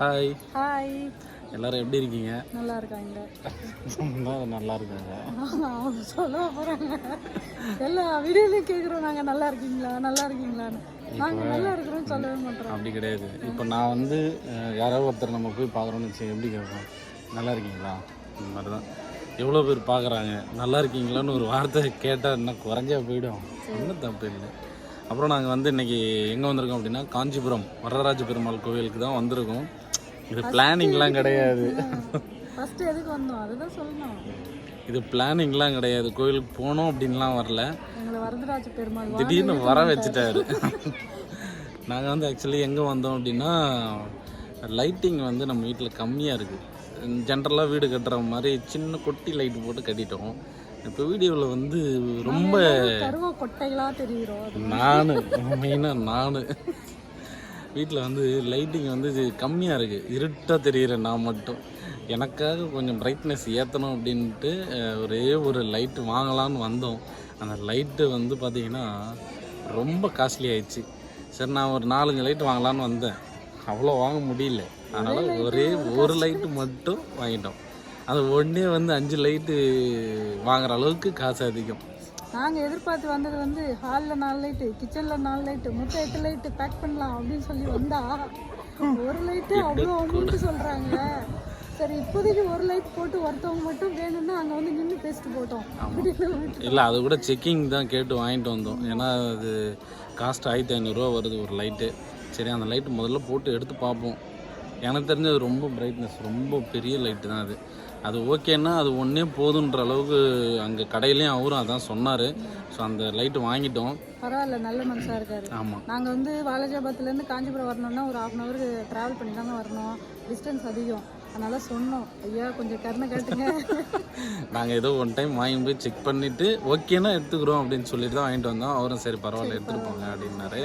Hi hi எல்லாரும் எப்படி இருக்கீங்க? நல்லா இருக்காங்க நான் நல்லா இருக்காங்க சொல்ல போறாங்க. எல்லா வீடியோலையும் கேட்குறோம் நாங்கள் நல்லா இருக்கீங்களா நல்லா இருக்கீங்களான்னு நாங்கள் நல்லா இருக்கிறோம் சொல்லவே மாட்டோம். அப்படி கிடையாது. இப்போ நான் வந்து யாராவது ஒருத்தர் நம்ம போய் பார்க்குறோன்னு வச்சு எப்படி கேட்போம்? நல்லா இருக்கீங்களா இந்த மாதிரி தான் எவ்வளோ பேர் பார்க்குறாங்க? நல்லா இருக்கீங்களான்னு ஒரு வார்த்தை கேட்டால் இன்னும் குறைஞ்சா போயிடும். ஒன்றும் தப்பு இல்லை. அப்புறம் நாங்கள் வந்து இன்னைக்கு எங்கே வந்திருக்கோம் அப்படின்னா காஞ்சிபுரம் வரதராஜ பெருமாள் கோவிலுக்கு தான் வந்திருக்கோம். இது பிளானிங்லாம் கிடையாது. ஃபர்ஸ்ட் எதுக்கு வந்தோம்? அதுதான் சொல்லணும். இது பிளானிங்லாம் கிடையாது. கோவிலுக்கு போனோம் அப்படின்லாம் வரல. வரதராஜ பெருமாள் திடீர்னு வர வச்சுட்டாரு. நாங்கள் வந்து ஆக்சுவலி எங்கே வந்தோம் அப்படின்னா லைட்டிங் வந்து நம்ம வீட்டில் கம்மியாக இருக்குது ஜென்ரலாக வீடு கட்டுற மாதிரி சின்ன கொட்டி லைட் போட்டு கட்டிட்டோம். இப்போ வீடியோவில் வந்து ரொம்ப நான் மெயினாக நான். வீட்டில் வந்து லைட்டிங் வந்து கம்மியாக இருக்குது இருட்டாக தெரியுறேன் நான் மட்டும். எனக்காக கொஞ்சம் பிரைட்னஸ் ஏற்றணும் அப்படின்ட்டு ஒரே ஒரு லைட்டு வாங்கலாம்னு வந்தோம். அந்த லைட்டு வந்து பார்த்திங்கன்னா ரொம்ப காஸ்ட்லி ஆயிடுச்சு. சரி நான் ஒரு நாலஞ்சு லைட் வாங்கலாம்னு வந்தேன். அவ்வளோ வாங்க முடியல. அதனால் ஒரே ஒரு லைட்டு மட்டும் வாங்கிட்டோம். அது ஒன்றே வந்து அஞ்சு லைட்டு வாங்குற அளவுக்கு காசு அதிகம். நாங்கள் எதிர்பார்த்து வந்தது வந்து ஹாலில் நாலு லைட்டு கிச்சனில் நாலு லைட்டு மொத்தம் எட்டு லைட்டு பேக் பண்ணலாம் அப்படின்னு சொல்லி வந்தா ஒரு லைட்டு அவ்வளோ அமௌண்ட்டு சொல்கிறாங்க சரி இப்போதைக்கு ஒரு லைட் போட்டு ஒருத்தவங்க மட்டும் வேணும்னா அங்கே வந்து நின்று பேசிட்டு போட்டோம். இல்லை அது கூட செக்கிங் தான் கேட்டு வாங்கிட்டு வந்தோம். ஏன்னா அது காஸ்ட் ஆயிரத்தி ஐநூறுரூவா வருது ஒரு லைட்டு சரி அந்த லைட்டு முதல்ல போட்டு எடுத்து பார்ப்போம். எனக்கு தெரிஞ்சது ரொம்ப பிரைட்னஸ் ரொம்ப பெரிய லைட்டு தான் அது. அது ஓகேன்னா அது ஒன்றே போதுன்ற அளவுக்கு அங்கே கடையிலையும் அவரும் அதான் சொன்னார். ஸோ அந்த லைட்டு வாங்கிட்டோம். பரவாயில்ல நல்ல மனுஷா இருக்காரு. ஆமாம் நாங்கள் வந்து வாலாஜாபாத்லேருந்து காஞ்சிபுரம் வரணும்னா ஒரு ஹாஃப் அன் ஹவர் ட்ராவல் பண்ணி தாங்க வரணும். டிஸ்டன்ஸ் அதிகம். அதனால சொன்னோம். ஐயா கொஞ்சம் கருணை காட்டுங்க. நாங்கள் ஏதோ ஒன் டைம் வாங்கி போய் செக் பண்ணிவிட்டு ஓகேனா எடுத்துக்கிறோம் அப்படின்னு சொல்லிட்டு தான் வாங்கிட்டு வந்தோம். அவரும் சரி பரவாயில்ல எடுத்துகிட்டு போங்க அப்படின்னாரு.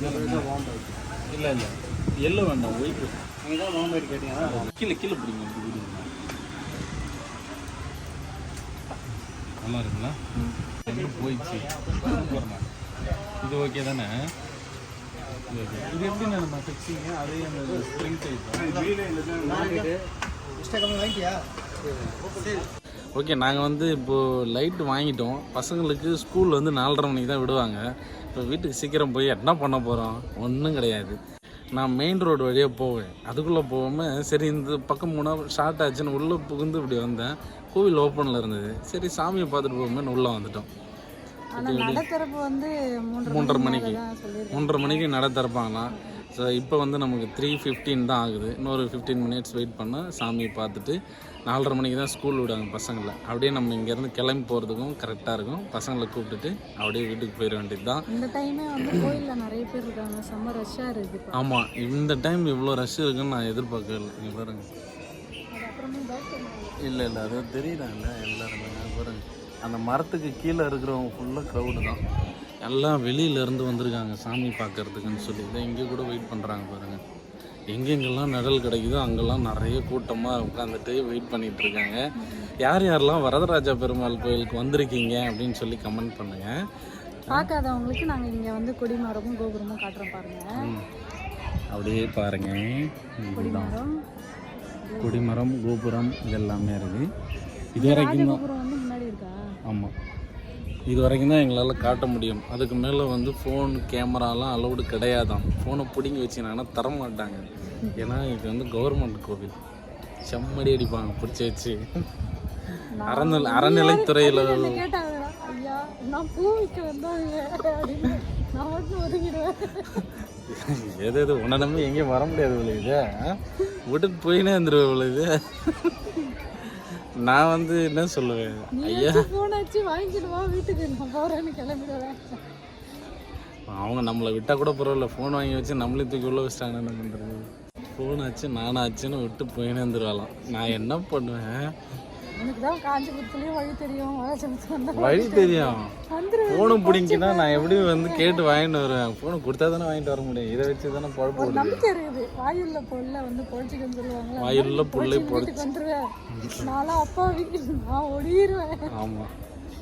இல்லை இல்லை எல்லோ வேண்டாம் ஒயிட் நீங்கள் தான் மாம்பேட் கேட்டீங்கன்னா கீழே கீழே பிடிங்க இப்படி பிடிங்க. நல்லா இருக்குங்களா போயிடுச்சு இது ஓகே தானே இது okay. இது எப்படி நம்ம ஃபிக்ஸிங்க அதே அந்த ஸ்ப்ரிங் டைப் இன்ஸ்டாகிராம் வாங்கிட்டியா ஓகே நாங்கள் வந்து இப்போது லைட் வாங்கிட்டோம். பசங்களுக்கு ஸ்கூல் வந்து நாலரை மணிக்கு தான் விடுவாங்க. இப்போ வீட்டுக்கு சீக்கிரம் போய் என்ன பண்ண போகிறோம் ஒன்றும் கிடையாது. நான் மெயின் ரோடு வழியாக போவேன். அதுக்குள்ளே போகாமல் சரி இந்த பக்கம் போனால் ஷார்ட் ஆச்சுன்னு உள்ளே புகுந்து இப்படி வந்தேன். கோவில் ஓப்பனில் இருந்தது. சரி சாமியை பார்த்துட்டு போகும்போது உள்ளே வந்துட்டோம். மூன்றரை மணிக்கு மூன்றரை மணிக்கு நட திறப்பாங்களாம் ஸோ இப்போ வந்து நமக்கு த்ரீ ஃபிஃப்டீன் தான் ஆகுது. இன்னொரு ஃபிஃப்டீன் மினிட்ஸ் வெயிட் பண்ணால் சாமியை பார்த்துட்டு நாலரை மணிக்கு தான் ஸ்கூல் விடுவாங்க பசங்களை. அப்படியே நம்ம இங்கேருந்து கிளம்பி போகிறதுக்கும் கரெக்டாக இருக்கும். பசங்களை கூப்பிட்டுட்டு அப்படியே வீட்டுக்கு போயிட வேண்டியது தான் இந்த டைமே வந்து கோயிலில் நிறைய பேர் இருக்காங்க. செம்ம ரஷ்ஷாக இருக்குது ஆமாம் இந்த டைம் இவ்வளோ ரஷ் இருக்குன்னு நான் எதிர்பார்க்கல இங்கே பாருங்க. இல்லை இல்லை அது தெரியுறாங்க எல்லாருமே பாருங்க. அந்த மரத்துக்கு கீழே இருக்கிறவங்க ஃபுல்லாக க்ரௌடு தான். எல்லாம் வெளியில இருந்து வந்திருக்காங்க சாமி பார்க்கறதுக்குன்னு சொல்லி இதை இங்கே கூட வெயிட் பண்ணுறாங்க பாருங்கள் எங்கெங்கெல்லாம் நிழல் கிடைக்குதோ அங்கெல்லாம் நிறைய கூட்டமாக உட்காந்துட்டு வெயிட் பண்ணிட்டு இருக்காங்க. யார் யாரெல்லாம் வரதராஜா பெருமாள் கோயிலுக்கு வந்திருக்கீங்க அப்படின்னு சொல்லி கமெண்ட் பண்ணுங்கள் பார்க்காதவங்களுக்கு நாங்கள் இங்கே வந்து கொடிமரமும் கோபுரமும் காட்டுறோம் பாருங்க. அப்படியே பாருங்க. இதுதான். கொடிமரம். கோபுரம் இது எல்லாமே இருக்குது இது வரைக்கும் ஆமாம் இது வரைக்கும் தான் எங்களால் காட்ட முடியும். அதுக்கு மேலே வந்து ஃபோன் கேமராலாம் அலௌடு கிடையாதாம். ஃபோனை பிடுங்கி வச்சுனாங்கன்னா தர மாட்டாங்க ஏன்னா இது வந்து கவர்மெண்ட் கோவில். செம்மடி அடிப்பாங்க பிடிச்சி வச்சு. அறநிலை அறநிலைத்துறையில் எது எது உன்னை நம்பி எங்கேயும் வர முடியாது இவ்வளோ இது. விட்டுட்டு போயினே இருந்துருவேன் இவ்வளோ இது. நான் வந்து என்ன சொல்லுவேன் ஐயா. ஃபோன் ஆச்சு வாங்கிட்டு வா வீட்டுக்கு. நான் போகிறேன்னு கிளம்பிடுவேன். அவங்க நம்மளை விட்டால் கூட பரவாயில்ல ஃபோன் வாங்கி வச்சு நம்மளே தூக்கி உள்ள வச்சிட்டாங்க என்ன பண்ணுறது நானும் ஆச்சுன்னு விட்டு போயின்னு வந்துருவாளாம் நான் என்ன பண்ணுவேன்? வழி தெரியும். ஃபோனு பிடிங்கினா நான் எப்படி வந்து கேட்டு வாங்கிட்டு வருவேன். ஃபோனு கொடுத்தா தானே வாங்கிட்டு வர முடியும். இதை வச்சு தானே குழப்பம் ஒரு நம்பிக்கை இருக்குது. வாயுள்ள பொருளை வந்து பொழிச்சிக்கன்னு புள்ளை வீட்டுக்கு வந்துருவேன். நான்லாம் அப்பா வீட்டுக்கு நான் ஒடிடுவேன் ஆமாம்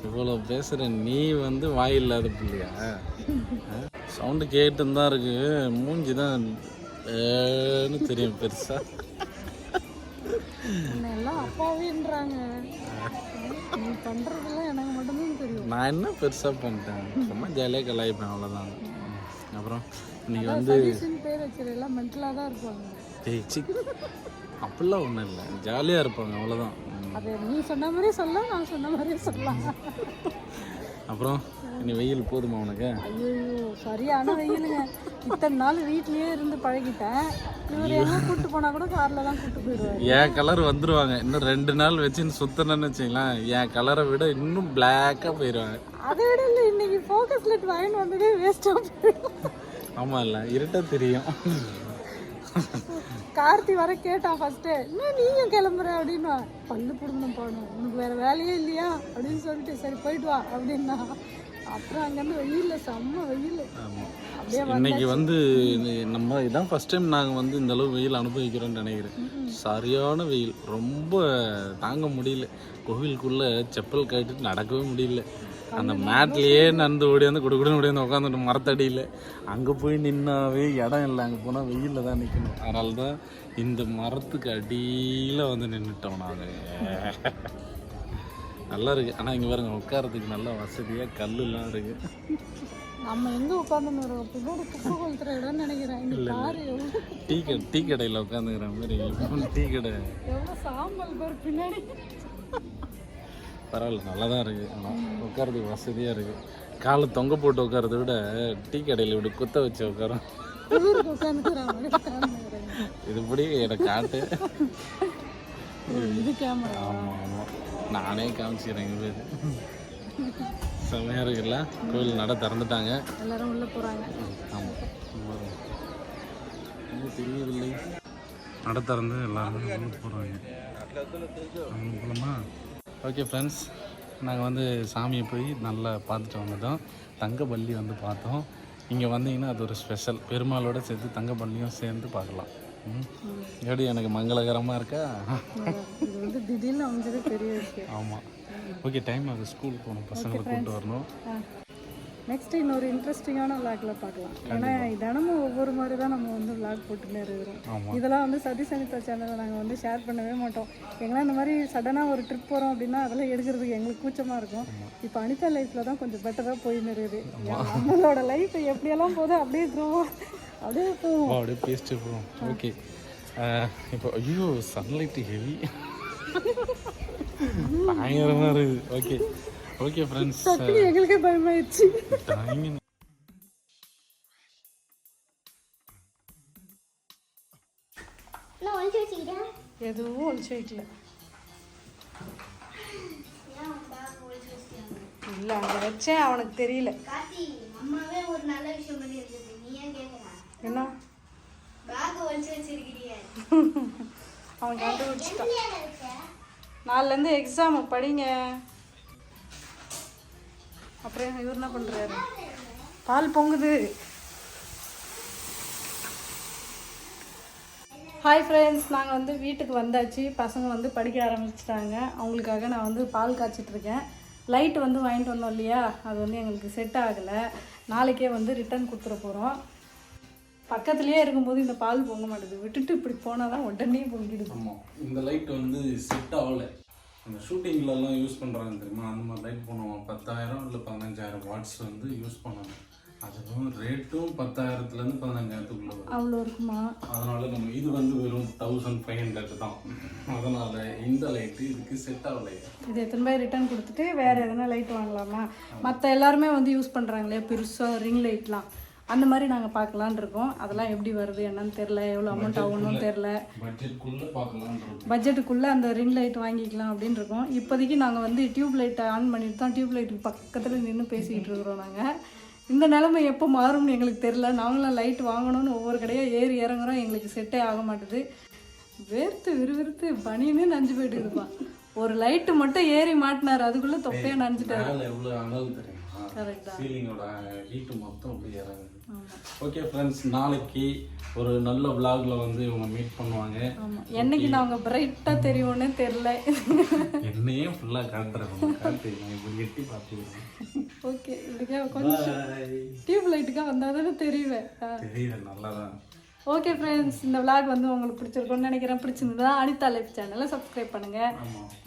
இவ்வளோ பேசுகிற நீ வந்து வாய் இல்லாத பிள்ளையா? சவுண்டு கேட்டுன்னு தான் இருக்கு. மூஞ்சி தான் ஏன்னு தெரியும் பெருசா. எல்லாம் அப்பாவின்றாங்க. நீ எனக்கு மட்டும்தான் தெரியும். நான் என்ன பெருசாக பண்ணிட்டேன்? சும்மா ஜாலியாக கலாய்ப்பேன் அவ்வளோதான் அப்புறம் இன்னைக்கு வந்து பேர் வச்சிரு எல்லாம் மென்டலாக தான் இருப்பாங்க. ஏய் சி அப்படிலாம் ஒன்றும் இல்லை. ஜாலியாக இருப்பாங்க அவ்வளோதான் அது நீ சொன்ன மாதிரியே சொல்ல நான் சொன்ன மாதிரியே சொல்லலாம். அப்புறம் இனி வெயில் போதுமா உனக்கு? ஐயோ சரியான வெயிலுங்க. இத்தனை நாள் வீட்லயே இருந்து பழகிட்டேன். இவர் எங்க கூட்டு போனா கூட கார்ல தான் கூட்டு போயிடுவாரு. என் கலர் வந்துருவாங்க. இன்னும் ரெண்டு நாள் வச்சுன்னு சுத்தணும்னு வச்சுங்களேன். என் கலரை விட இன்னும் பிளாக்காக போயிடுவாங்க அதை விட இல்லை இன்னைக்கு ஃபோக்கஸ் லைட் வாங்கிட்டு வந்ததே வேஸ்ட்டாக போயிடும். ஆமாம் இல்லை இருட்டாக தெரியும் கார்த்தி வர கேட்டான் ஃபர்ஸ்ட்டு என்ன நீயும் கிளம்புற? அப்படின்னா பல்லு பிடுங்கணும் போகணும் உனக்கு வேற வேலையே இல்லையா? அப்படின்னு சொல்லிட்டு சரி போயிட்டு வா அப்படின்னா அப்புறம் அங்கேருந்து வெயில்ல செம்ம வெயில். இன்னைக்கு வந்து நம்ம இதான் ஃபர்ஸ்ட் டைம் நாங்கள் வந்து இந்த அளவு வெயில் அனுபவிக்கிறோம்னு நினைக்கிறேன். சரியான வெயில். ரொம்ப தாங்க முடியல. கோவிலுக்குள்ளே செப்பல் கட்டிட்டு நடக்கவே முடியல. அந்த மேட்லேயே நடந்து ஓடியாந்து குடு குடுன்னு ஓடியாந்து உட்காந்துட்டு மரத்தடியில். அங்கே போய் நின்னாவே இடம் இல்லை. அங்கே போனால் வெயிலில் தான் நிற்கணும் அதனால தான் இந்த மரத்துக்கு அடியில் வந்து நின்றுட்டோம் நாங்கள் நல்லா இருக்கு. ஆனால் இங்கே பாருங்க உட்காரத்துக்கு நல்ல வசதியாக கல்லுலாம் இருக்கு. நம்ம எங்க உட்காந்துன்னு நினைக்கிறேன். டீ கடை டீ கடையில் உட்காந்துக்கிற மாதிரி. டீ கடை சாம்பல் பாரு பின்னாடி. பரவாயில்ல நல்லா தான் இருக்குது ஆனால் உட்காரதுக்கு வசதியாக இருக்குது காலை தொங்க போட்டு உட்காரத விட டீ கடையில் இப்படி குத்த வச்சு உட்காரோம். குளிருக்கு உட்காந்துக்கிறான் உட்காந்துக்கிறேன் இது இப்படி எனக்கு காட்டு. ஆமாம் ஆமாம் நானே காமிச்சிக்கிறேன் எங்கள் பேர் செம்மையாக இருக்குல்ல கோயில் நட திறந்துட்டாங்க. எல்லாரும் உள்ள போறாங்க. ஆமாம் தெரியவில்லை நட திறந்து எல்லாரும் உள்ள போகிறாங்க போகலாமா ஓகே ஃப்ரெண்ட்ஸ் நாங்கள் வந்து சாமியை போய் நல்லா பார்த்துட்டு வந்துட்டோம். தங்கபள்ளி வந்து பார்த்தோம். இங்கே வந்தீங்கன்னா அது ஒரு ஸ்பெஷல் பெருமாளோட சேர்த்து தங்கபள்ளியும் சேர்ந்து பார்க்கலாம். ம். எப்படி? எனக்கு மங்களகரமாக இருக்கா? திடீர்னு அமைஞ்சது பெரிய ஆமாம் ஓகே டைம் ஆகுது. ஸ்கூல் போகணும். பசங்களை கூப்பிட்டு வரணும். நெக்ஸ்ட் இன்னொரு இன்ட்ரெஸ்டிங்கான விளாக்ல பார்க்கலாம். ஏன்னா தினமும் ஒவ்வொரு மாதிரி தான் நம்ம வந்து விளாக் போட்டுன்னு இருக்கிறோம். இதெல்லாம் வந்து சதி சனிதா சேனலில் நாங்கள் வந்து ஷேர் பண்ணவே மாட்டோம். எங்களாம் இந்த மாதிரி சடனாக ஒரு ட்ரிப் போகிறோம் அப்படின்னா அதெல்லாம் எடுக்கிறதுக்கு எங்களுக்கு கூச்சமாக இருக்கும். இப்போ அனிதா லைஃப்பில் தான் கொஞ்சம் பெட்டராக போயின்னு இருக்குது நம்மளோட லைஃப் எப்படியெல்லாம் போதோ அப்படியே க்ரோவாக அப்படியே போவோம் அப்படியே பேசிட்டு போவோம் ஓகே இப்போ ஐயோ சன்லைட் ஹெவி பயங்கரமாக இருக்குது. ஓகே ஓகே ஃப்ரெண்ட்ஸ் டக்குனு எங்களுக்கே பயமாயிடுச்சு. எதுவும் ஒழிச்சு வைக்கல. இல்லை அங்கே வச்சேன் அவனுக்கு தெரியல. கார்த்தி அம்மாவே ஒரு நல்ல விஷயம் பண்ணி இருக்குது நீ ஏன் கேட்குற என்ன? அவன் கண்டுபிடிச்சிட்டான். நாலுலேருந்து எக்ஸாம் படிங்க. அப்புறம் இவர் என்ன பண்ணுறாரு பால் பொங்குது. ஹாய் ஃப்ரெண்ட்ஸ் நாங்கள் வந்து வீட்டுக்கு வந்தாச்சு. பசங்க வந்து படிக்க ஆரம்பிச்சிட்டாங்க. அவங்களுக்காக நான் வந்து பால் காய்ச்சிட்டு இருக்கேன். லைட் வந்து வாங்கிட்டு வந்தோம் இல்லையா? அது வந்து எங்களுக்கு செட் ஆகலை. நாளைக்கே வந்து ரிட்டர்ன் கொடுத்துட போகிறோம் பக்கத்துலேயே இருக்கும்போது இந்த பால் பொங்க மாட்டேது. விட்டுட்டு இப்படி போனால் தான் உடனே பொங்கிடுது. ஆமாம் இந்த லைட் வந்து செட் ஆகலை. அந்த ஷூட்டிங்லலாம் யூஸ் பண்ணுறாங்க தெரியுமா? அந்த மாதிரி லைட் பண்ணுவோம் பத்தாயிரம் இல்லை பதினஞ்சாயிரம் வாட்ஸ் வந்து யூஸ் பண்ணணும். அதுவும் ரேட்டும் பத்தாயிரத்துலேருந்து பதினஞ்சாயிரத்துக்குள்ள வரும். அவ்வளோ இருக்குமா? அதனால நம்ம இது வந்து வெறும் தௌசண்ட் ஃபைவ் ஹண்ட்ரட் தான். அதனால இந்த லைட்டு இதுக்கு செட் ஆகலை. இது எத்தனை பேர் ரிட்டர்ன் கொடுத்துட்டு வேறு எதனா லைட் வாங்கலாமா? மற்ற எல்லாருமே வந்து யூஸ் பண்ணுறாங்களே பெருசாக ரிங் லைட்லாம் அந்த மாதிரி நாங்கள் பார்க்கலான்னு இருக்கோம். அதெல்லாம் எப்படி வருது என்னன்னு தெரில எவ்வளோ அமௌண்ட் ஆகணும்னு தெரில பட்ஜெட்டுக்குள்ளே அந்த ரிங் லைட் வாங்கிக்கலாம் அப்படின்னு இருக்கோம். இப்போதைக்கு நாங்கள் வந்து டியூப் லைட்டை ஆன் பண்ணிட்டு தான் டியூப் லைட்டுக்கு பக்கத்தில் நின்று பேசிக்கிட்டு இருக்கிறோம் நாங்கள் இந்த நிலைமை எப்போ மாறும்னு எங்களுக்கு தெரில நாங்களும் லைட் வாங்கணும்னு ஒவ்வொரு கடையாக ஏறி இறங்குறோம். எங்களுக்கு செட்டே ஆக மாட்டுது. வேர்த்து விறுவிறுத்து பனியுமே நஞ்சு போயிட்டுதுப்பா ஒரு லைட்டு மட்டும் ஏறி மாட்டினார். அதுக்குள்ளே தொப்பையா நனைஞ்சிட்டாரு. ஃபீலிங்கோட ஹீட்டு மொத்தம் அப்படி இறங்குது. ஓகே ஃப்ரெண்ட்ஸ் நாளைக்கு ஒரு நல்ல vlogல வந்து இவங்க மீட் பண்ணுவாங்க. என்னைக்கு நாங்கள் பிரைட்டாக தெரியும்னே தெரில என்னையே ஃபுல்லாக காட்டுறேன். காட்டு. இப்படி எட்டி பார்த்துக்கிறேன். ஓகே இதுக்கே கொஞ்சம் டியூப் லைட்டுக்காக வந்தால் தானே தெரியுவேன். தெரியுது நல்லா தான் ஓகே ஃப்ரெண்ட்ஸ் இந்த vlog வந்து உங்களுக்கு பிடிச்சிருக்கும்னு நினைக்கிறேன். பிடிச்சிருந்தா அனிதா லைஃப் சேனலை சப்ஸ்கிரைப் பண்ணுங்கள்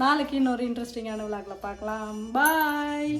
நாளைக்கு இன்னொரு இன்ட்ரெஸ்டிங்கான vlogல பார்க்கலாம். பாய்.